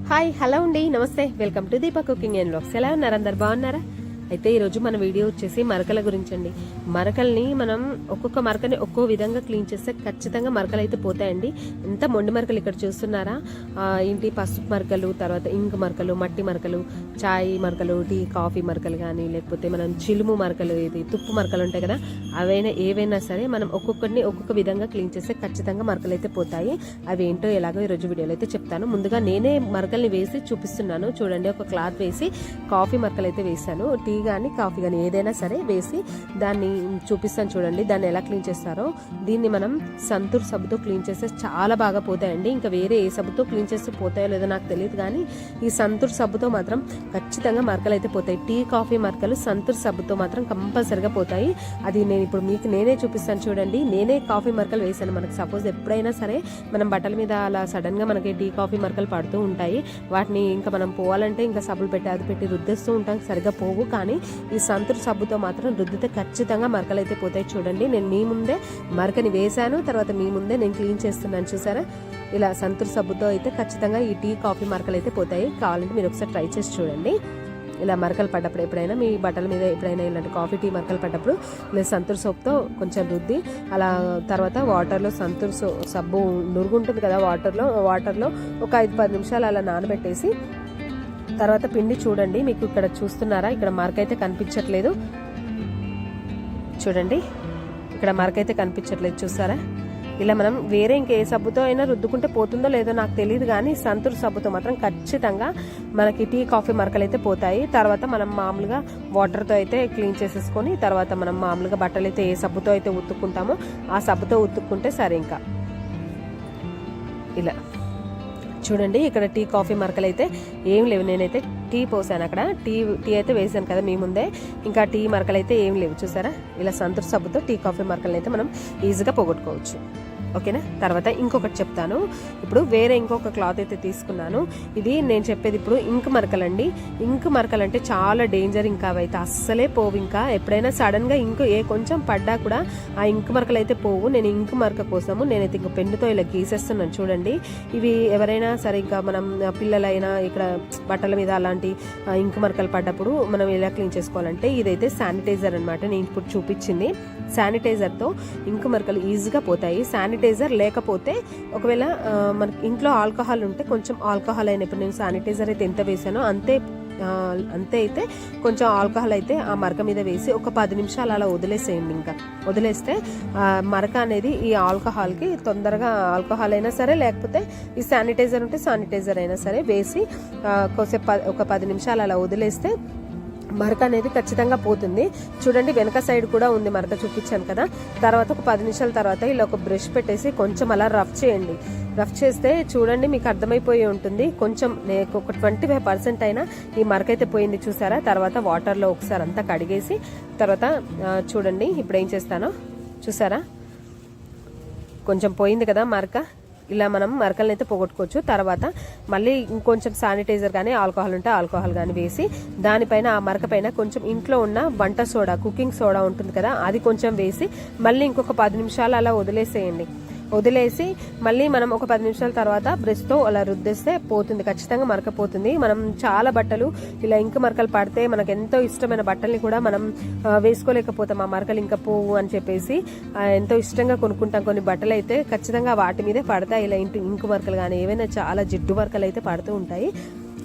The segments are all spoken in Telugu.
హాయ్ హలో అండి namaste. Welcome to Deepa cooking and blogs ఎలా ఉన్నారు అందరు? బాగున్నారా? అయితే ఈరోజు మన వీడియో వచ్చేసి మరకల గురించి అండి మరకల్ని మనం ఒక్కొక్క మరకని ఒక్కో విధంగా క్లీన్ చేస్తే ఖచ్చితంగా మరకలు అయితే పోతాయండి. ఎంత మొండి మరకలు ఇక్కడ చూస్తున్నారా? ఏంటి పసుపు మరకలు తర్వాత ఇంక్ మరకలు మట్టి మరకలు చాయ్ మరకలు టీ కాఫీ మరకలు కానీ లేకపోతే మనం చిలుము మరకలు ఇది తుప్పు మరకలు ఉంటాయి కదా అవైనా ఏవైనా సరే మనం ఒక్కొక్కటిని ఒక్కొక్క విధంగా క్లీన్ చేస్తే ఖచ్చితంగా మరకలు అయితే పోతాయి. అవి ఏంటో ఎలాగో ఈరోజు వీడియోలో అయితే చెప్తాను. ముందుగా నేనే మరకల్ని వేసి చూపిస్తున్నాను. చూడండి ఒక క్లాత్ వేసి కాఫీ మరకలు అయితే వేసాను టీ కానీ కాఫీ కానీ ఏదైనా సరే వేసి దాన్ని చూపిస్తాను చూడండి. దాన్ని ఎలా క్లీన్ చేస్తారో. దీన్ని మనం సంతూర్ సబ్బుతో క్లీన్ చేస్తే చాలా బాగా పోతాయండి. ఇంకా వేరే ఏ సబ్బుతో క్లీన్ చేస్తే పోతాయో లేదో నాకు తెలియదు కానీ ఈ సంతూర్ సబ్బుతో మాత్రం ఖచ్చితంగా మరకలు అయితే పోతాయి. టీ కాఫీ మరకలు సంతూర్ సబ్బుతో మాత్రం కంపల్సరిగా పోతాయి. అది నేను ఇప్పుడు మీకు నేనే చూపిస్తాను చూడండి. నేనే కాఫీ మరకలు వేసాను మనకు సపోజ్ ఎప్పుడైనా సరే మనం బట్టల మీద అలా సడన్గా మనకి టీ కాఫీ మరకలు పడుతూ ఉంటాయి. వాటిని ఇంకా మనం పోవాలంటే ఇంకా సబ్బులు పెట్టి అది పెట్టి రుద్దేస్తూ ఉంటాం. సరిగా పోవు కానీ ఈ సంతూర్ సబ్బుతో మాత్రం రుద్దితే ఖచ్చితంగా మరకలు అయితే పోతాయి. చూడండి నేను మీ ముందే మరకని వేశాను తర్వాత మీ ముందే నేను క్లీన్ చేస్తున్నాను చూసారా? ఇలా సంతూర్ సబ్బుతో అయితే ఖచ్చితంగా ఈ టీ కాఫీ మరకలు అయితే పోతాయి. కావాలంటే మీరు ఒకసారి ట్రై చేసి చూడండి. ఇలా మరకలు పడ్డప్పుడు ఎప్పుడైనా మీ బట్టల మీద ఎప్పుడైనా ఇలాంటి కాఫీ టీ మరకలు పడ్డప్పుడు ఇలా సంతూర్ సోప్తో కొంచెం రుద్ది అలా తర్వాత వాటర్లో సంతూర్ సో సబ్బు నురుగుంటుంది కదా వాటర్లో వాటర్లో ఒక ఐదు పది నిమిషాలు అలా నానబెట్టేసి తర్వాత పిండి చూడండి మీకు ఇక్కడ చూస్తున్నారా? ఇక్కడ మరక అయితే కనిపించట్లేదు. చూడండి ఇక్కడ మరక అయితే కనిపించట్లేదు చూసారా? ఇలా మనం వేరే ఇంకే సబ్బుతో అయినా రుద్దుకుంటే పోతుందో లేదో నాకు తెలియదు కానీ సంతూర్ సబ్బుతో మాత్రం ఖచ్చితంగా మనకి టీ కాఫీ మరకలు అయితే పోతాయి. తర్వాత మనం మామూలుగా వాటర్తో అయితే క్లీన్ చేసేసుకొని తర్వాత మనం మామూలుగా బట్టలు అయితే ఏ సబ్బుతో అయితే ఉత్తుకుంటామో ఆ సబ్బుతో ఉత్తుక్కుంటే సరే ఇంకా. ఇలా. చూడండి ఇక్కడ టీ కాఫీ మరకలు అయితే ఏం లేవు. నేనైతే టీ పోసాను అక్కడ. టీ టీ అయితే వేసాను కదా మీ ముందే. ఇంకా టీ మరకలు అయితే ఏం లేవు. చూసారా? ఇలా సంతూర్ సబ్బుతో టీ కాఫీ మరకలు అయితే మనం ఈజీగా పోగొట్టుకోవచ్చు. ఓకేనా? తర్వాత ఇంకొకటి చెప్తాను. ఇప్పుడు వేరే ఇంకొక క్లాత్ అయితే తీసుకున్నాను. ఇది నేను చెప్పేది ఇప్పుడు ఇంక్ మరకలండి. ఇంక్ మరకలు అంటే చాలా డేంజర్ ఇంకా అవైతే. అస్సలే పోవు ఇంకా. ఎప్పుడైనా సడన్గా ఇంక్ ఏ కొంచెం పడ్డా కూడా ఆ ఇంక్ మరకలు అయితే పోవు. నేను ఇంక్ మరక కోసము నేనైతే ఇంక పెన్నుతో ఇలా గీసేస్తున్నాను చూడండి. ఇవి ఎవరైనా సరే ఇంకా మనం పిల్లలైనా ఇక్కడ బట్టల మీద అలాంటి ఇంక్ మరకలు పడ్డప్పుడు మనం ఎలా క్లీన్ చేసుకోవాలంటే ఇదైతే శానిటైజర్ అనమాట నేను ఇప్పుడు చూపించింది శానిటైజర్తో ఇంక్ మరకలు ఈజీగా పోతాయి. శానిటైజర్ లేకపోతే ఒకవేళ మన మనకి ఇంట్లో ఆల్కహాల్ ఉంటే కొంచెం ఆల్కహాల్ అయినప్పుడు నేను శానిటైజర్ అయితే ఎంత వేసానో అంతే అంతే అయితే కొంచెం ఆల్కహాల్ అయితే ఆ మరక మీద వేసి ఒక పది నిమిషాలు అలా వదిలేసేయండి ఇంకా. వదిలేస్తే మరక అనేది ఈ ఆల్కహాల్కి తొందరగా ఆల్కహాల్ అయినా సరే లేకపోతే ఈ శానిటైజర్ ఉంటే శానిటైజర్ అయినా సరే వేసి కొంచెం కొద్దిసేపు ఒక పది నిమిషాలు అలా వదిలేస్తే మరక అనేది ఖచ్చితంగా పోతుంది. చూడండి వెనక సైడ్ కూడా ఉంది మరక చూపించాను కదా. తర్వాత ఒక పది నిమిషాల తర్వాత ఇలా ఒక బ్రష్ పెట్టేసి కొంచెం అలా రఫ్ చేయండి. రఫ్ చేస్తే చూడండి మీకు అర్థమైపోయి ఉంటుంది. కొంచెం ఒక ట్వంటీ ఫైవ్ పర్సెంట్ అయినా ఈ మరక అయితే పోయింది చూసారా? తర్వాత వాటర్లో ఒకసారి అంతా కడిగేసి తర్వాత చూడండి ఇప్పుడు ఏం చేస్తానో చూసారా? కొంచెం పోయింది కదా మరక. ఇలా మనం మరకలను అయితే పోగొట్టుకోవచ్చు. తర్వాత మళ్ళీ ఇంకొంచెం శానిటైజర్ కానీ ఆల్కహాల్ ఉంటే ఆల్కహాల్ కానీ వేసి దానిపైన ఆ మరక పైన కొంచెం ఇంట్లో ఉన్న వంట సోడా కుకింగ్ సోడా ఉంటుంది కదా అది కొంచెం వేసి మళ్ళీ ఇంకొక పది నిమిషాలు అలా వదిలేసేయండి. వదిలేసి మళ్ళీ మనం ఒక పది నిమిషాల తర్వాత బ్రష్తో అలా రుద్దేస్తే పోతుంది ఖచ్చితంగా మరకపోతుంది. మనం చాలా బట్టలు ఇలా ఇంక మరకలు పడితే మనకు ఎంతో ఇష్టమైన బట్టల్ని కూడా మనం వేసుకోలేకపోతాం. ఆ మరకలు ఇంకా పోవు అని చెప్పేసి ఎంతో ఇష్టంగా కొనుక్కుంటాం. కొన్ని బట్టలు అయితే ఖచ్చితంగా వాటి మీదే పడతాయి. ఇలా ఇంటి ఇంకు మరకలు కానీ ఏవైనా చాలా జిడ్డు మరకలు అయితే పడుతూ ఉంటాయి.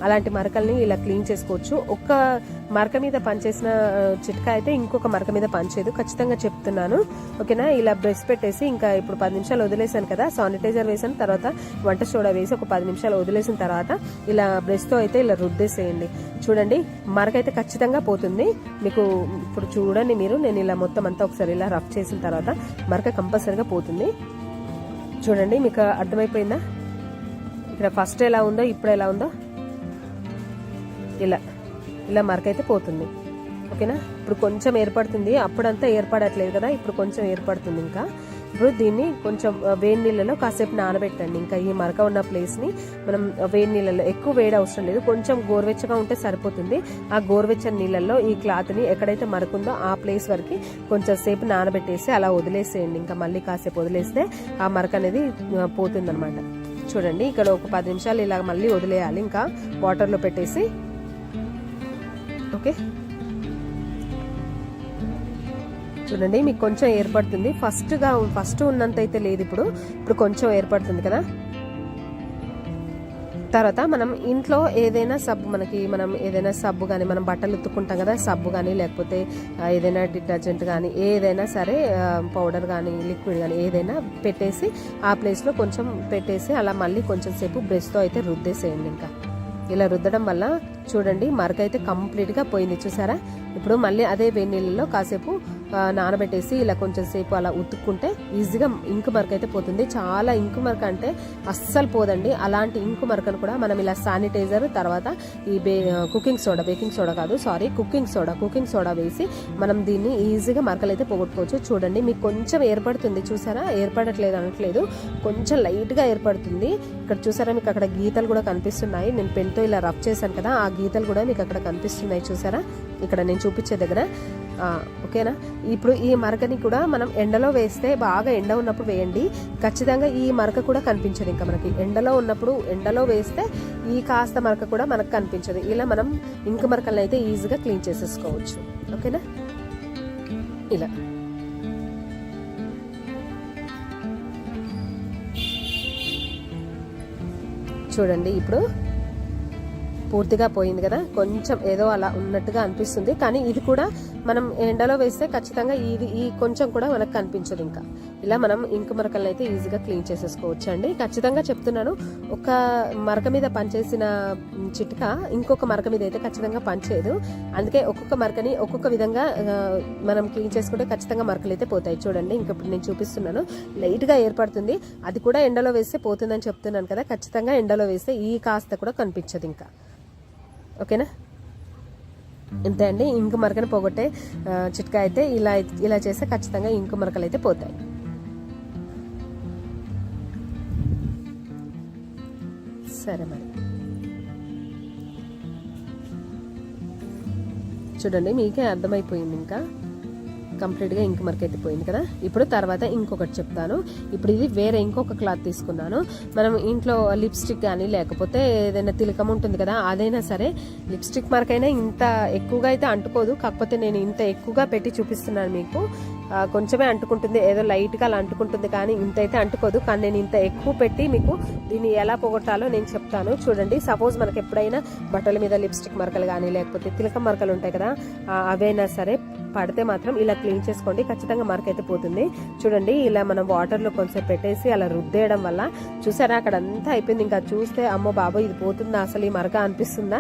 అలాంటి మరకల్ని ఇలా క్లీన్ చేసుకోవచ్చు. ఒక్క మరక మీద పనిచేసిన చిట్కా అయితే ఇంకొక మరక మీద పనిచేయదు ఖచ్చితంగా చెప్తున్నాను. ఓకేనా? ఇలా బ్రష్ పెట్టేసి ఇంకా ఇప్పుడు పది నిమిషాలు వదిలేసాను కదా శానిటైజర్ వేసిన తర్వాత వంట సోడా వేసి ఒక పది నిమిషాలు వదిలేసిన తర్వాత ఇలా బ్రష్తో అయితే ఇలా రుద్దేసేయండి. చూడండి మరక అయితే ఖచ్చితంగా పోతుంది. మీకు ఇప్పుడు చూడండి మీరు నేను ఇలా మొత్తం అంతా ఒకసారి ఇలా రఫ్ చేసిన తర్వాత మరక కంపల్సరీగా పోతుంది. చూడండి మీకు అర్థమైపోయిందా? ఇక్కడ ఫస్ట్ ఎలా ఉందో ఇప్పుడు ఎలా ఉందో? ఇలా ఇలా మరక అయితే పోతుంది. ఓకేనా? ఇప్పుడు కొంచెం ఏర్పడుతుంది. అప్పుడంతా ఏర్పడట్లేదు కదా? ఇప్పుడు కొంచెం ఏర్పడుతుంది ఇంకా. ఇప్పుడు దీన్ని కొంచెం వేడి నీళ్ళలో కాసేపు నానబెట్టండి. ఇంకా ఈ మరక ఉన్న ప్లేస్ని మనం వేడి నీళ్ళలో ఎక్కువ వేడి అవసరం లేదు. కొంచెం గోరువెచ్చగా ఉంటే సరిపోతుంది. ఆ గోరువెచ్చని నీళ్ళల్లో ఈ క్లాత్ని ఎక్కడైతే మరకుందో ఆ ప్లేస్ వరకు కొంచెం సేపు నానబెట్టేసి అలా వదిలేసేయండి. ఇంకా మళ్ళీ కాసేపు వదిలేస్తే ఆ మరక అనేది పోతుంది చూడండి. ఇక్కడ ఒక పది నిమిషాలు ఇలా మళ్ళీ వదిలేయాలి. ఇంకా వాటర్లో పెట్టేసి ఓకే? చూడండి మీకు కొంచెం ఏర్పడుతుంది. ఫస్ట్గా ఫస్ట్ ఉన్నంత అయితే లేదు ఇప్పుడు. ఇప్పుడు కొంచెం ఏర్పడుతుంది కదా? తర్వాత మనం ఇంట్లో ఏదైనా సబ్బు మనకి మనం ఏదైనా సబ్బు కానీ మనం బట్టలు ఉత్తుకుంటాం కదా సబ్బు కానీ లేకపోతే ఏదైనా డిటర్జెంట్ కానీ ఏదైనా సరే పౌడర్ కానీ లిక్విడ్ కానీ ఏదైనా పెట్టేసి ఆ ప్లేస్లో కొంచెం పెట్టేసి అలా మళ్ళీ కొంచెం సేపు బ్రష్తో అయితే రుద్దేసేయండి ఇంకా. ఇలా రుద్దడం వల్ల చూడండి మరక అయితే కంప్లీట్గా పోయింది చూసారా? ఇప్పుడు మళ్ళీ అదే వేడి నీళ్ళలో కాసేపు నానబెట్టేసి ఇలా కొంచెం సేపు అలా ఉతుక్కుంటే ఈజీగా ఇంకు మరక అయితే పోతుంది. చాలా ఇంకు మరక అంటే అస్సలు పోదండి. అలాంటి ఇంకు మరకను కూడా మనం ఇలా శానిటైజర్ తర్వాత ఈ బే కుకింగ్ సోడా బేకింగ్ సోడా కాదు sorry cooking soda cooking soda వేసి మనం దీన్ని ఈజీగా మరకలు అయితే పోగొట్టుకోవచ్చు. చూడండి మీకు కొంచెం ఏర్పడుతుంది చూసారా? ఏర్పడట్లేదు అనట్లేదు. కొంచెం లైట్గా ఏర్పడుతుంది. ఇక్కడ చూసారా మీకు అక్కడ గీతలు కూడా కనిపిస్తున్నాయి. నేను పెన్తో ఇలా రఫ్ చేశాను కదా ఆ గీతలు కూడా మీకు అక్కడ కనిపిస్తున్నాయి చూసారా? ఇక్కడ నేను చూపించే దగ్గర. ఓకేనా? ఇప్పుడు ఈ మరకని కూడా మనం ఎండలో వేస్తే బాగా ఎండ ఉన్నప్పుడు వేయండి. ఖచ్చితంగా ఈ మరక కూడా కనిపించదు ఇంకా మనకి. ఎండలో ఉన్నప్పుడు ఎండలో వేస్తే ఈ కాస్త మరక కూడా మనకు కనిపించదు. ఇలా మనం ఇంక మరకలను అయితే ఈజీగా క్లీన్ చేసేసుకోవచ్చు. ఓకేనా? ఇలా. చూడండి ఇప్పుడు. పూర్తిగా పోయింది కదా. కొంచెం ఏదో అలా ఉన్నట్టుగా అనిపిస్తుంది. కానీ ఇది కూడా మనం ఎండలో వేస్తే ఖచ్చితంగా ఇది ఈ కొంచెం కూడా మనకు కనిపించదు ఇంకా. ఇలా మనం ఇంకు మరకలను అయితే ఈజీగా క్లీన్ చేసేసుకోవచ్చు అండి. ఖచ్చితంగా చెప్తున్నాను ఒక మరక మీద పనిచేసిన చిట్క ఇంకొక మరక మీద అయితే ఖచ్చితంగా పనిచేయదు. అందుకే ఒక్కొక్క మరకని ఒక్కొక్క విధంగా మనం క్లీన్ చేసుకుంటే ఖచ్చితంగా మరకలు అయితే పోతాయి. చూడండి ఇంకప్పుడు ఇప్పుడు నేను చూపిస్తున్నాను. లైట్గా ఏర్పడుతుంది. అది కూడా ఎండలో వేస్తే పోతుందని చెప్తున్నాను కదా. ఖచ్చితంగా ఎండలో వేస్తే ఈ కాస్త కూడా కనిపించదు ఇంకా. ఓకేనా? ఇంతే అండి. ఇంకు మరకని పోగొట్టే చిట్కా అయితే ఇలా ఇలా చేస్తే ఖచ్చితంగా ఇంకు మరకలు అయితే పోతాయి. సరే మరి. చూడండి మీకే అర్థమైపోయింది ఇంకా. కంప్లీట్గా ఇంక మరక అయితే పోయింది కదా? ఇప్పుడు తర్వాత ఇంకొకటి చెప్తాను. ఇప్పుడు ఇది వేరే ఇంకొక క్లాత్ తీసుకున్నాను. మనం ఇంట్లో లిప్స్టిక్ కానీ లేకపోతే ఏదైనా తిలకం ఉంటుంది కదా అదైనా సరే లిప్స్టిక్ మరకైనా ఇంత ఎక్కువగా అయితే అంటుకోదు. కాకపోతే నేను ఇంత ఎక్కువగా పెట్టి చూపిస్తున్నాను మీకు. కొంచెమే అంటుకుంటుంది. ఏదో లైట్గా అలా అంటుకుంటుంది కానీ ఇంత అయితే అంటుకోదు. కానీ నేను ఇంత ఎక్కువ పెట్టి మీకు దీన్ని ఎలా పోగొట్టాలో నేను చెప్తాను. చూడండి. సపోజ్ మనకి ఎప్పుడైనా బట్టల మీద లిప్స్టిక్ మరకలు కానీ లేకపోతే తిలక మరకలు ఉంటాయి కదా అవైనా సరే పడితే మాత్రం ఇలా క్లీన్ చేసుకోండి. ఖచ్చితంగా మరకైతే అయితే పోతుంది. చూడండి ఇలా మనం వాటర్లో కొంచెం పెట్టేసి అలా రుద్దేయడం వల్ల చూసారా అక్కడ అంతా అయిపోయింది. ఇంకా చూస్తే అమ్మో బాబో ఇది పోతుందా అసలు? ఈ మరక అనిపిస్తుందా?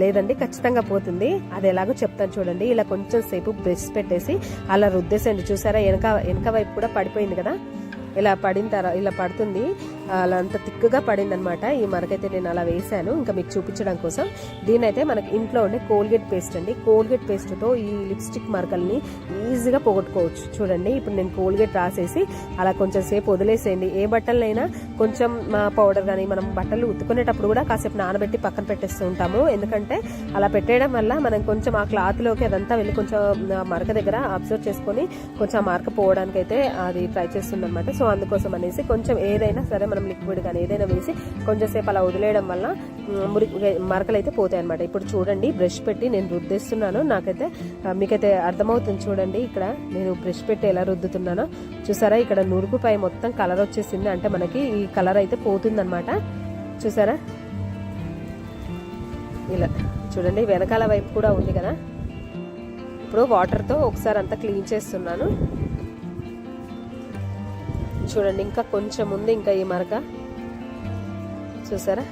లేదండి ఖచ్చితంగా పోతుంది. అది ఎలాగో చెప్తాను చూడండి. ఇలా కొంచెం సేపు బ్రష్ పెట్టేసి అలా రుద్దేసండి చూసారా వెనక వెనక వైపు కూడా పడిపోయింది కదా? ఇలా పడిన తర్వాత ఇలా పడుతుంది. అలా అంత తిక్కుగా పడింది అనమాట ఈ మరకైతే నేను అలా వేసాను ఇంకా మీకు చూపించడం కోసం. దీనైతే మనకి ఇంట్లో ఉండే కోల్గేట్ పేస్ట్ అండి. కోల్గేట్ పేస్ట్తో ఈ లిప్స్టిక్ మరకల్ని ఈజీగా పోగొట్టుకోవచ్చు. చూడండి ఇప్పుడు నేను కోల్గేట్ రాసేసి అలా కొంచెం సేపు వదిలేసేయండి. ఏ బట్టలైనా కొంచెం మా పౌడర్ కానీ మనం బట్టలు ఉతుకునేటప్పుడు కూడా కాసేపు నానబెట్టి పక్కన పెట్టేస్తూ ఉంటాము. ఎందుకంటే అలా పెట్టేయడం వల్ల మనం కొంచెం ఆ క్లాత్లోకి అదంతా వెళ్ళి కొంచెం మరక దగ్గర అబ్జర్వ్ చేసుకొని కొంచెం ఆ మరక పోవడానికి అయితే అది ట్రై చేస్తుంది అనమాట సో అందుకోసం అనేసి కొంచెం ఏదైనా సరే మనం లిక్విడ్ కానీ ఏదైనా వేసి కొంచెం సేపు అలా వదిలేయడం వల్ల మురికి మురి మరకలు అయితే పోతాయి అనమాట ఇప్పుడు చూడండి బ్రష్ పెట్టి నేను రుద్దేస్తున్నాను. నాకైతే మీకైతే అర్థమవుతుంది చూడండి. ఇక్కడ నేను బ్రష్ పెట్టి ఎలా రుద్దుతున్నానో. చూసారా ఇక్కడ నురుగుపై మొత్తం కలర్ వచ్చేసింది. అంటే మనకి ఈ కలర్ అయితే పోతుందనమాట చూసారా? ఇలా చూడండి వెనకాల వైపు కూడా ఉంది కదా. ఇప్పుడు వాటర్తో ఒకసారి అంతా క్లీన్ చేస్తున్నాను. చూడండి ఇంకా కొంచెం ఉంది ఇంకా ఈ మరక. చూసారా?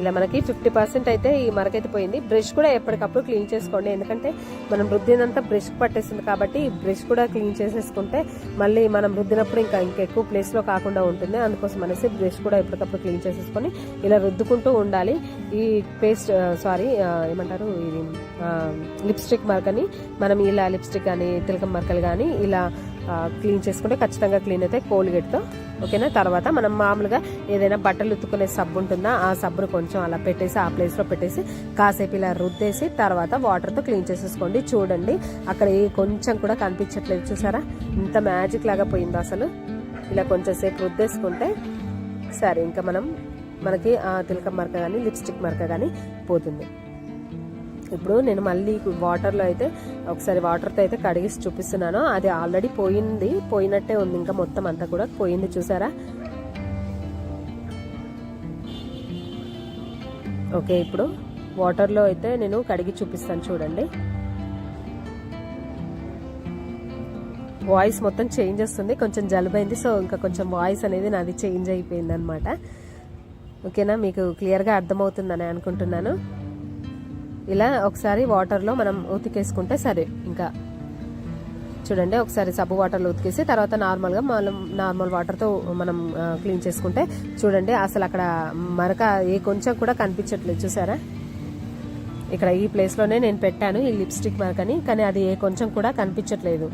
ఇలా మనకి ఫిఫ్టీ పర్సెంట్ అయితే ఈ మరక అయితే పోయింది. బ్రష్ కూడా ఎప్పటికప్పుడు క్లీన్ చేసుకోండి. ఎందుకంటే మనం రుద్దినంతా బ్రష్ పట్టేస్తుంది కాబట్టి ఈ బ్రష్ కూడా క్లీన్ చేసేసుకుంటే మళ్ళీ మనం రుద్దినప్పుడు ఇంకా ఇంకెక్కువ ప్లేస్లో కాకుండా ఉంటుంది. అందుకోసం అనేసి బ్రష్ కూడా ఎప్పటికప్పుడు క్లీన్ చేసేసుకొని ఇలా రుద్దుకుంటూ ఉండాలి. ఈ పేస్ట్ సారీ ఏమంటారు ఇది లిప్స్టిక్ మరకని మనం ఇలా లిప్స్టిక్ కానీ తిలకం మరకలు కానీ ఇలా క్లీన్ చేసుకుంటే ఖచ్చితంగా క్లీన్ అయితే కోల్గేట్తో. ఓకేనా? తర్వాత మనం మామూలుగా ఏదైనా బట్టలు ఉత్తుకునే సబ్బు ఉంటుందా ఆ సబ్బును కొంచెం అలా పెట్టేసి ఆ ప్లేస్లో పెట్టేసి కాసేపు ఇలా రుద్దేసి తర్వాత వాటర్తో క్లీన్ చేసేసుకోండి. చూడండి అక్కడ ఏ కొంచెం కూడా కనిపించట్లేదు. చూసారా? ఇంత మ్యాజిక్ లాగా పోయిందో అసలు? ఇలా కొంచెం సేపు రుద్దేసుకుంటే సరే ఇంకా మనం మనకి ఆ తిలకం మరక కానీ లిప్స్టిక్ మరక కానీ పోతుంది. ఇప్పుడు నేను మళ్ళీ వాటర్లో అయితే ఒకసారి వాటర్తో అయితే కడిగేసి చూపిస్తున్నాను. అది ఆల్రెడీ పోయింది. పోయినట్టే ఉంది. ఇంకా మొత్తం అంతా కూడా పోయింది చూసారా? ఓకే ఇప్పుడు వాటర్లో అయితే నేను కడిగి చూపిస్తాను చూడండి. వాయిస్ మొత్తం చేంజ్ వస్తుంది. కొంచెం జలుబైంది. సో ఇంకా కొంచెం వాయిస్ అనేది నాది చేంజ్ అయిపోయింది అనమాట ఓకేనా? మీకు క్లియర్గా అర్థమవుతుందని అనుకుంటున్నాను. ఇలా ఒకసారి వాటర్లో మనం ఉతికేసుకుంటే సరే ఇంకా. చూడండి ఒకసారి సబ్బు వాటర్లో ఉతికేసి తర్వాత నార్మల్గా మనం నార్మల్ వాటర్తో మనం క్లీన్ చేసుకుంటే చూడండి అసలు అక్కడ మరక ఏ కొంచెం కూడా కనిపించట్లేదు చూసారా? ఇక్కడ ఈ ప్లేస్లోనే నేను పెట్టాను ఈ లిప్స్టిక్ మరకని కానీ అది ఏ కొంచెం కూడా కనిపించట్లేదు.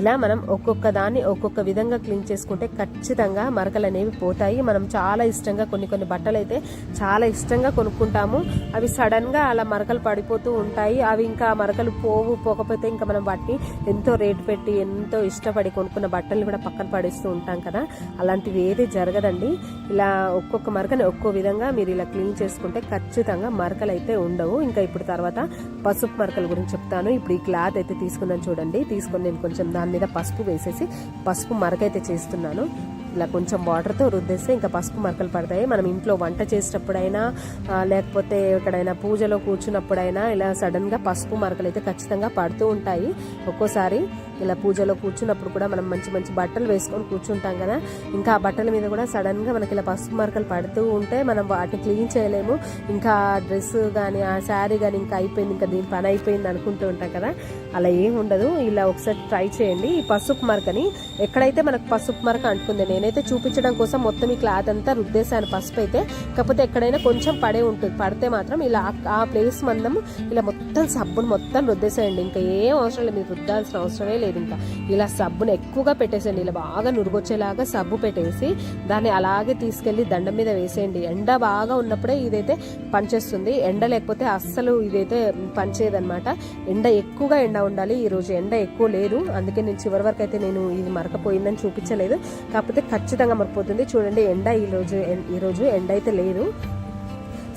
ఇలా మనం ఒక్కొక్క దాన్ని ఒక్కొక్క విధంగా క్లీన్ చేసుకుంటే ఖచ్చితంగా మరకలు అనేవి పోతాయి. మనం చాలా ఇష్టంగా కొన్ని కొన్ని బట్టలు అయితే చాలా ఇష్టంగా కొనుక్కుంటాము. అవి సడన్గా అలా మరకలు పడిపోతూ ఉంటాయి. అవి ఇంకా మరకలు పోవు పోకపోతే ఇంకా మనం వాటిని ఎంతో రేటు పెట్టి ఎంతో ఇష్టపడి కొనుక్కున్న బట్టలు కూడా పక్కన పడేస్తూ ఉంటాం కదా. అలాంటివి ఏది జరగదండి. ఇలా ఒక్కొక్క మరకని ఒక్కో విధంగా మీరు ఇలా క్లీన్ చేసుకుంటే ఖచ్చితంగా మరకలు అయితే ఉండవు. ఇంకా ఇప్పుడు తర్వాత పసుపు మరకల గురించి చెప్తాను. ఇప్పుడు ఈ క్లాత్ అయితే తీసుకున్నాను చూడండి. తీసుకొని నేను కొంచెం దాని మీద పసుపు వేసేసి పసుపు మరకైతే చేస్తున్నాను. ఇలా కొంచెం వాటర్తో రుద్దేస్తే ఇంకా పసుపు మరకలు పడతాయి. మనం ఇంట్లో వంట చేసేటప్పుడైనా లేకపోతే ఎక్కడైనా పూజలో కూర్చున్నప్పుడైనా ఇలా సడన్గా పసుపు మరకలు అయితే ఖచ్చితంగా పడుతూ ఉంటాయి. ఒక్కోసారి ఇలా పూజలో కూర్చున్నప్పుడు కూడా మనం మంచి మంచి బట్టలు వేసుకొని కూర్చుంటాం కదా. ఇంకా ఆ బట్టల మీద కూడా సడన్గా మనకి ఇలా పసుపు మరకలు పడుతూ ఉంటే మనం వాటిని క్లీన్ చేయలేము. ఇంకా డ్రెస్ కానీ ఆ శారీ కానీ ఇంకా అయిపోయింది. ఇంకా దీని పని అయిపోయింది అనుకుంటూ ఉంటాం కదా. అలా ఏం ఉండదు. ఇలా ఒకసారి ట్రై చేయండి. ఈ పసుపు మరకని ఎక్కడైతే మనకు పసుపు మరక అంటుకుంది నేనైతే చూపించడం కోసం మొత్తం ఈ క్లాత్ అంతా రుద్దేశాను పసుపు అయితే. కాకపోతే ఎక్కడైనా కొంచెం పడే ఉంటుంది పడితే మాత్రం ఇలా ఆ- ఆ ప్లేస్ మందం ఇలా మొత్తం సబ్బును మొత్తం రుద్దేసేయండి. ఇంకా ఏం అవసరం లేదు. మీరు రుద్దాల్సిన అవసరమే లేదు. ఇంకా ఇలా సబ్బును ఎక్కువగా పెట్టేసేయండి. ఇలా బాగా నురుగొచ్చేలాగా సబ్బు పెట్టేసి దాన్ని అలాగే తీసుకెళ్ళి దండం మీద వేసేయండి. ఎండ బాగా ఉన్నప్పుడే ఇదైతే పనిచేస్తుంది. ఎండ లేకపోతే అస్సలు ఇదైతే పనిచేయదనమాట ఎండ ఎక్కువగా ఎండ ఉండాలి. ఈ రోజు ఎండ ఎక్కువ లేదు. అందుకే నేను చివరి వరకు అయితే నేను ఇది మరకపోయిందని చూపించలేదు. కాకపోతే ఖచ్చితంగా మరపోతుంది చూడండి ఎండ ఈ రోజు ఈ రోజు ఎండ అయితే లేదు.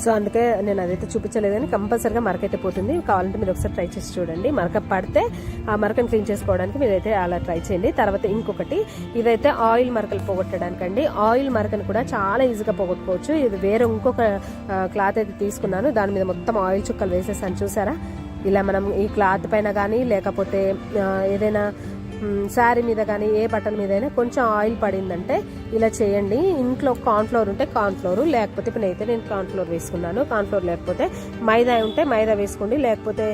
సో అందుకే నేను అదైతే చూపించలేదు కానీ కంపల్సరీగా మరకైతే పోతుంది. కావాలంటే మీరు ఒకసారి ట్రై చేసి చూడండి. మరక పడితే ఆ మరకను క్లీన్ చేసుకోవడానికి మీరైతే అలా ట్రై చేయండి. తర్వాత ఇంకొకటి ఇదైతే ఆయిల్ మరకలు పోగొట్టడానికండి. ఆయిల్ మరకను కూడా చాలా ఈజీగా పోగొట్టుకోవచ్చు. ఇది వేరే ఇంకొక క్లాత్ అయితే తీసుకున్నాను. దాని మీద మొత్తం ఆయిల్ చుక్కలు వేసేసాను. చూసారా? ఇలా మనం ఈ క్లాత్ పైన కానీ లేకపోతే ఏదైనా శారీ మీద కానీ ఏ బట్టల మీద అయినా కొంచెం ఆయిల్ పడిందంటే ఇలా చేయండి. ఇంట్లో కార్న్ఫ్లోర్ ఉంటే కార్న్ఫ్లోర్ లేకపోతే ఇప్పుడు అయితే నేను కార్న్ఫ్లోర్ వేసుకున్నాను. కార్న్ఫ్లోర్ లేకపోతే మైదా ఉంటే మైదా వేసుకోండి. లేకపోతే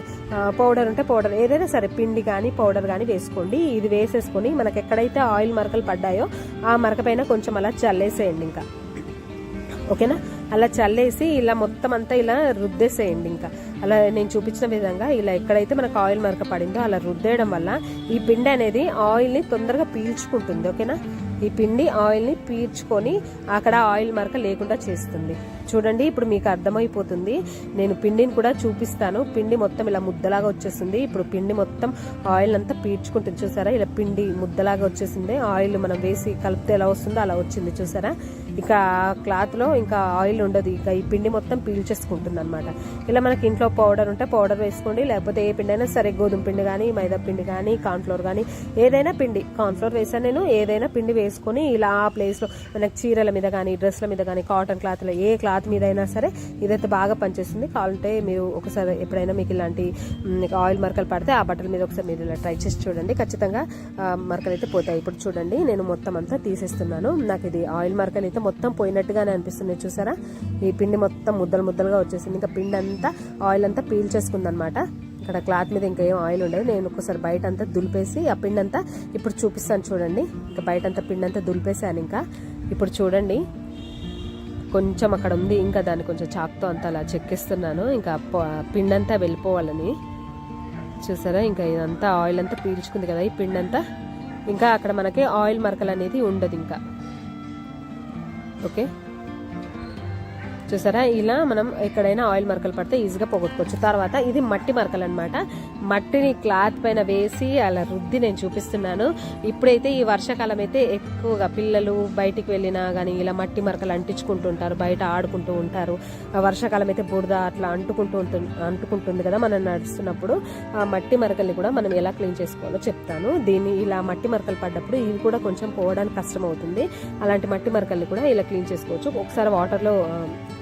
పౌడర్ ఉంటే పౌడర్ ఏదైనా సరే పిండి కానీ పౌడర్ కానీ వేసుకోండి. ఇది వేసేసుకొని మనకు ఎక్కడైతే ఆయిల్ మరకలు పడ్డాయో ఆ మరక పైన కొంచెం అలా చల్లేసేయండి ఇంకా. ఓకేనా? అలా చల్లేసి ఇలా మొత్తం అంతా ఇలా రుద్దేసేయండి ఇంకా. అలా నేను చూపించిన విధంగా ఇలా ఎక్కడైతే మనకు ఆయిల్ మరక పడిందో అలా రుద్దేయడం వల్ల ఈ పిండి అనేది ఆయిల్ని తొందరగా పీల్చుకుంటుంది ఓకేనా? ఈ పిండి ఆయిల్ని పీల్చుకొని అక్కడ ఆయిల్ మరక లేకుండా చేస్తుంది. చూడండి ఇప్పుడు మీకు అర్థమైపోతుంది. నేను పిండిని కూడా చూపిస్తాను. పిండి మొత్తం ఇలా ముద్దలాగా వచ్చేసింది ఇప్పుడు పిండి మొత్తం ఆయిల్ అంతా పీల్చుకుంటుంది. చూసారా? ఇలా పిండి ముద్దలాగా వచ్చేసింది. ఆయిల్ మనం వేసి కలిపితే ఎలా వస్తుందో అలా వచ్చింది. చూసారా? ఇక క్లాత్లో ఇంకా ఆయిల్ ఉండదు. ఇక ఈ పిండి మొత్తం పీల్చేసుకుంటుంది అనమాట ఇలా మనకి ఇంట్లో పౌడర్ ఉంటే పౌడర్ వేసుకోండి. లేకపోతే ఏ పిండి అయినా సరే గోధుమ పిండి కానీ మైదా పిండి కానీ కార్న్ఫ్లోర్ కానీ ఏదైనా పిండి. కార్న్ఫ్లోర్ వేసాను నేను. ఏదైనా పిండి వేసుకొని ఇలా ఆ ప్లేస్లో మనకి చీరల మీద కానీ డ్రెస్ల మీద కానీ కాటన్ క్లాత్లో ఏ క్లాత్ మీద అయినా సరే ఇదైతే బాగా పనిచేస్తుంది. కావాలంటే మీరు ఒకసారి ఎప్పుడైనా మీకు ఇలాంటి ఆయిల్ మరకలు పడితే ఆ బట్టల మీద ఒకసారి మీరు ఇలా ట్రై చేసి చూడండి. ఖచ్చితంగా మరకలు అయితే పోతాయి. ఇప్పుడు చూడండి నేను మొత్తం అంతా తీసేస్తున్నాను. నాకు ఇది ఆయిల్ మరకలు అయితే మొత్తం పోయినట్టుగానే అనిపిస్తుంది. చూసారా? ఈ పిండి మొత్తం ముద్దలు ముద్దలుగా వచ్చేసింది. ఇంకా పిండి అంతా ఆయిల్ అంతా పీల్చేసుకుంది అనమాట ఇక్కడ క్లాత్ మీద ఇంకా ఏం ఆయిల్ ఉండదు. నేను ఒకసారి బయట అంతా దులిపేసి ఆ పిండి అంతా ఇప్పుడు చూపిస్తాను చూడండి. ఇంకా బయట అంతా పిండి అంతా దులిపేసాను ఇంకా. ఇప్పుడు చూడండి. కొంచెం అక్కడ ఉంది ఇంకా దాన్ని కొంచెం చాక్తో అంతా అలా చెక్కిస్తున్నాను. ఇంకా పిండి అంతా వెళ్ళిపోవాలని. చూసారా? ఇంకా ఇదంతా ఆయిల్ అంతా పీల్చుకుంది కదా ఈ పిండి అంతా ఇంకా అక్కడ మనకి ఆయిల్ మరకలు అనేది ఉండదు ఇంకా. ఓకే? చూసారా? ఇలా మనం ఎక్కడైనా ఆయిల్ మరకలు పడితే ఈజీగా పోగొట్టుకోవచ్చు. తర్వాత ఇది మట్టి మరకలు అనమాట మట్టిని క్లాత్ పైన వేసి అలా రుద్ది నేను చూపిస్తున్నాను. ఇప్పుడైతే ఈ వర్షాకాలం అయితే ఎక్కువగా పిల్లలు బయటికి వెళ్ళినా కానీ ఇలా మట్టి మరకలు అంటించుకుంటుంటారు బయట ఆడుకుంటూ ఉంటారు. వర్షాకాలం అయితే బురద అట్లా అంటుకుంటూ ఉంటుంది అంటుకుంటుంది కదా మనం నడుస్తున్నప్పుడు. ఆ మట్టి మరకల్ని కూడా మనం ఎలా క్లీన్ చేసుకోవాలో చెప్తాను. దీన్ని ఇలా మట్టి మరకలు పడ్డప్పుడు ఇవి కూడా కొంచెం పోవడానికి కష్టం అవుతుంది. అలాంటి మట్టి మరకల్ని కూడా ఇలా క్లీన్ చేసుకోవచ్చు. ఒకసారి వాటర్లో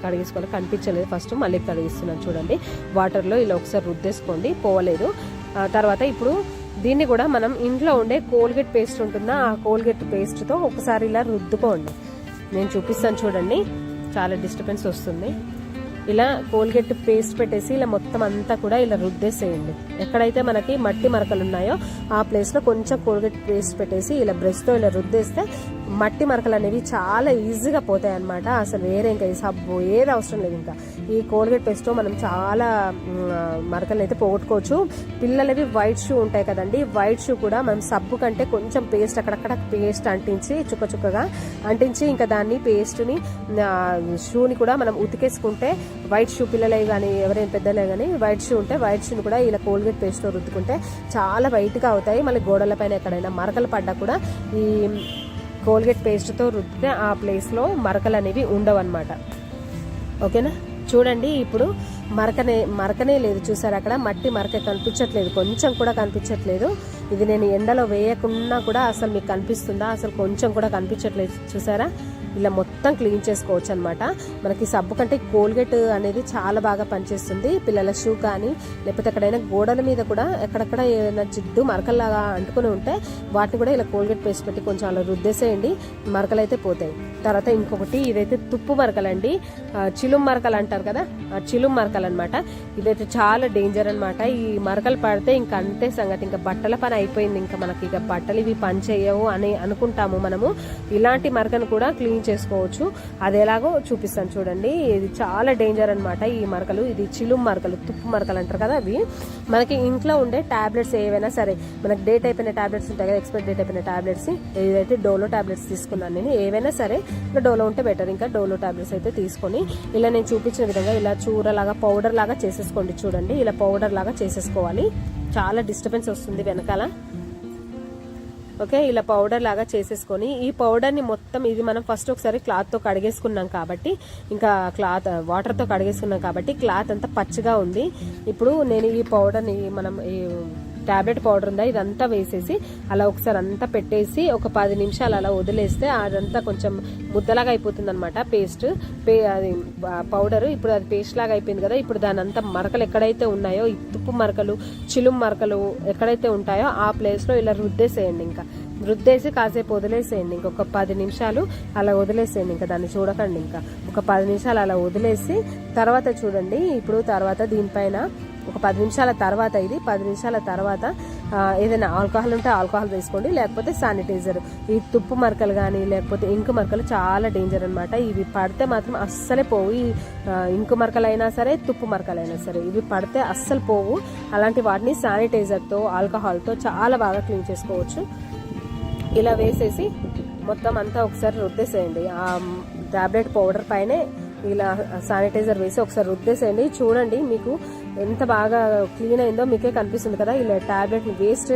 కడిగేసుకోవాలి. కనిపించలేదు ఫస్ట్ మళ్ళీ కడిగిస్తున్నాను చూడండి. వాటర్లో ఇలా ఒకసారి రుద్దేసుకోండి. పోవలేదు. తర్వాత ఇప్పుడు దీన్ని కూడా మనం ఇంట్లో ఉండే కోల్గేట్ పేస్ట్ ఉంటుందా ఆ కోల్గేట్ పేస్ట్తో ఒకసారి ఇలా రుద్దుకోండి. నేను చూపిస్తాను చూడండి. చాలా డిస్టర్బెన్స్ వస్తుంది. ఇలా కోల్గేట్ పేస్ట్ పెట్టేసి ఇలా మొత్తం అంతా కూడా ఇలా రుద్దేసేయండి. ఎక్కడైతే మనకి మట్టి మరకలు ఉన్నాయో ఆ ప్లేస్లో కొంచెం కోల్గేట్ పేస్ట్ పెట్టేసి ఇలా బ్రష్తో ఇలా రుద్దేస్తే మట్టి మరకలు అనేవి చాలా ఈజీగా పోతాయి అనమాట అసలు వేరే ఇంకా ఈ సబ్బు ఏది అవసరం లేదు ఇంకా. ఈ కోల్గేట్ పేస్ట్తో మనం చాలా మరకలను అయితే పోగొట్టుకోవచ్చు. పిల్లలవి వైట్ షూ ఉంటాయి కదండి. వైట్ షూ కూడా మనం సబ్బు కంటే కొంచెం పేస్ట్ అక్కడక్కడ పేస్ట్ అంటించి చుక్క చుక్కగా అంటించి ఇంకా దాన్ని పేస్ట్ని షూని కూడా మనం ఉతికేసుకుంటే వైట్ షూ పిల్లలే కానీ ఎవరైనా పెద్దలే కానీ వైట్ షూ ఉంటే వైట్ షూని కూడా ఇలా కోల్గేట్ పేస్ట్తో రుద్దుకుంటే చాలా వైట్గా అవుతాయి. మళ్ళీ గోడల పైన ఎక్కడైనా మరకలు పడ్డా కూడా ఈ కోల్గేట్ పేస్ట్తో రుద్దితే ఆ ప్లేస్లో మరకలు అనేవి ఉండవు అనమాట ఓకేనా? చూడండి ఇప్పుడు మరకనే మరకనే లేదు చూసారు అక్కడ? మట్టి మరక కనిపించట్లేదు కొంచెం కూడా కనిపించట్లేదు. ఇది నేను ఎండలో వేయకున్నా కూడా అసలు మీకు కనిపిస్తుందా? అసలు కొంచెం కూడా కనిపించట్లేదు చూసారా? ఇలా మొత్తం క్లీన్ చేసుకోవచ్చు అనమాట మనకి సబ్బు కంటే కోల్గేట్ అనేది చాలా బాగా పనిచేస్తుంది. పిల్లల షూ కానీ లేకపోతే ఎక్కడైనా గోడల మీద కూడా ఎక్కడెక్కడ ఏదైనా జిడ్డు మరకల్లాగా అంటుకుని ఉంటే వాటిని కూడా ఇలా కోల్గేట్ పేస్ట్ పెట్టి కొంచెం అలా రుద్దేసేయండి. మరకలు అయితే పోతాయి. తర్వాత ఇంకొకటి ఇదైతే తుప్పు మరకలండి. అండి చిలుం మరకలు అంటారు కదా? ఆ చిలుం మరకలు అనమాట ఇదైతే చాలా డేంజర్ అనమాట ఈ మరకలు పడితే ఇంకా అంతే సంగతి. ఇంకా బట్టల పని అయిపోయింది. ఇంకా మనకి ఇక బట్టలు ఇవి పని చేయవు అని అనుకుంటాము మనము. ఇలాంటి మరకను కూడా క్లీన్ చేసుకోవచ్చు. అది ఎలాగో చూపిస్తాను చూడండి. ఇది చాలా డేంజర్ అనమాట ఈ మరకలు. ఇది చిలుం మరకలు తుప్పు మరకలు అంటారు కదా అవి. మనకి ఇంట్లో ఉండే టాబ్లెట్స్ ఏవైనా సరే మనకి డేట్ అయిపోయిన టాబ్లెట్స్ ఉంటాయి కదా ఎక్స్పైర్ డేట్ అయిపోయిన టాబ్లెట్స్. ఏదైతే డోలో టాబ్లెట్స్ తీసుకున్నాను నేను ఏవైనా సరే ఇంకా డోలో ఉంటే బెటర్. ఇంకా డోలో టాబ్లెట్స్ అయితే తీసుకొని ఇలా నేను చూపించిన విధంగా ఇలా చూరలాగా పౌడర్ లాగా చేసేసుకోండి చూడండి. ఇలా పౌడర్ లాగా చేసేసుకోవాలి. చాలా డిస్టర్బెన్స్ వస్తుంది వెనకాల. ఓకే? ఇలా పౌడర్ లాగా చేసేసుకొని ఈ పౌడర్ని మొత్తం ఇది మనం ఫస్ట్ ఒకసారి క్లాత్తో కడిగేసుకున్నాం కాబట్టి ఇంకా క్లాత్ వాటర్తో uh, కడిగేసుకున్నాం కాబట్టి క్లాత్ అంతా పచ్చిగా ఉంది. ఇప్పుడు నేను ఈ పౌడర్ని మనం ఈ టాబ్లెట్ పౌడర్ ఉందా? ఇదంతా వేసేసి అలా ఒకసారి అంతా పెట్టేసి ఒక పది నిమిషాలు అలా వదిలేస్తే అదంతా కొంచెం ముద్దలాగా అయిపోతుంది అనమాట పేస్ట్. పే అది పౌడర్. ఇప్పుడు అది పేస్ట్ లాగా అయిపోయింది కదా ఇప్పుడు దాని అంతా మరకలు ఎక్కడైతే ఉన్నాయో తుప్పు మరకలు చిలుం మరకలు ఎక్కడైతే ఉంటాయో ఆ ప్లేస్లో ఇలా రుద్దేసేయండి ఇంకా. రుద్దేసి కాసేపు వదిలేసేయండి ఇంకొక పది నిమిషాలు అలా వదిలేసేయండి ఇంకా దాన్ని చూడకండి ఇంకా. ఒక పది నిమిషాలు అలా వదిలేసి తర్వాత చూడండి. ఇప్పుడు తర్వాత దీనిపైన ఒక పది నిమిషాల తర్వాత ఇది పది నిమిషాల తర్వాత ఏదైనా ఆల్కహాల్ ఉంటే ఆల్కహాల్ తీసుకోండి లేకపోతే శానిటైజర్. ఈ తుప్పు మరకలు కానీ లేకపోతే ఇంకు మరకలు చాలా డేంజర్ అనమాట ఇవి పడితే మాత్రం అస్సలే పోవు. ఈ ఇంకు మరకలు అయినా సరే తుప్పు మరకలు అయినా సరే ఇవి పడితే అస్సలు పోవు. అలాంటి వాటిని శానిటైజర్తో ఆల్కహాల్తో చాలా బాగా క్లీన్ చేసుకోవచ్చు. ఇలా వేసేసి మొత్తం అంతా ఒకసారి రుద్దేసేయండి. ఆ టాబ్లెట్ పౌడర్ పైనే ఇలా శానిటైజర్ వేసి ఒకసారి రుద్దేసేయండి. చూడండి మీకు ఎంత బాగా క్లీన్ అయిందో మీకే కనిపిస్తుంది కదా. ఇలా టాబ్లెట్ని వేస్ట్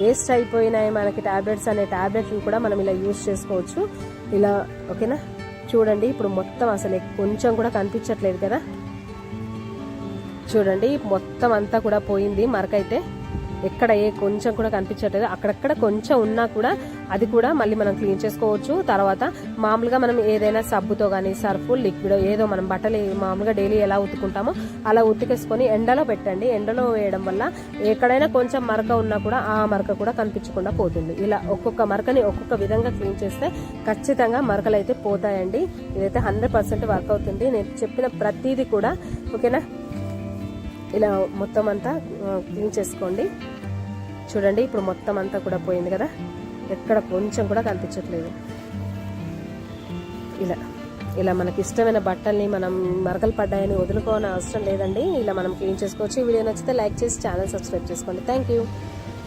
వేస్ట్ అయిపోయినాయి మనకి ట్యాబ్లెట్స్ అనే టాబ్లెట్ని కూడా మనం ఇలా యూజ్ చేసుకోవచ్చు. ఇలా ఓకేనా? చూడండి ఇప్పుడు మొత్తం అసలు కొంచెం కూడా కనిపించట్లేదు కదా. చూడండి మొత్తం అంతా కూడా పోయింది మరకైతే. ఎక్కడ ఏ కొంచెం కూడా కనిపించట్లేదు. అక్కడక్కడ కొంచెం ఉన్నా కూడా అది కూడా మళ్ళీ మనం క్లీన్ చేసుకోవచ్చు. తర్వాత మామూలుగా మనం ఏదైనా సబ్బుతో కానీ సర్ఫ్ లిక్విడ్ ఏదో మనం బట్టలు మామూలుగా డైలీ ఎలా ఉతుకుంటామో అలా ఉతికేసుకొని ఎండలో పెట్టండి. ఎండలో వేయడం వల్ల ఎక్కడైనా కొంచెం మరక ఉన్నా కూడా ఆ మరక కూడా కనిపించకుండా పోతుంది. ఇలా ఒక్కొక్క మరకని ఒక్కొక్క విధంగా క్లీన్ చేస్తే ఖచ్చితంగా మరకలు అయితే పోతాయండి. ఇదైతే హండ్రెడ్ పర్సెంట్ వర్క్ అవుతుంది. నేను చెప్పిన ప్రతిదీ కూడా ఓకేనా? ఇలా మొత్తం అంతా క్లీన్ చేసుకోండి. చూడండి ఇప్పుడు మొత్తం అంతా కూడా పోయింది కదా. ఎక్కడ కొంచెం కూడా కనిపించట్లేదు. ఇలా ఇలా మనకి ఇష్టమైన బట్టల్ని మనం మరకలు పడ్డాయని వదులుకోవాలని అవసరం లేదండి. ఇలా మనం క్లీన్ చేసుకోవచ్చు. ఈ వీడియో నచ్చితే లైక్ చేసి ఛానల్ సబ్స్క్రైబ్ చేసుకోండి. Thank you.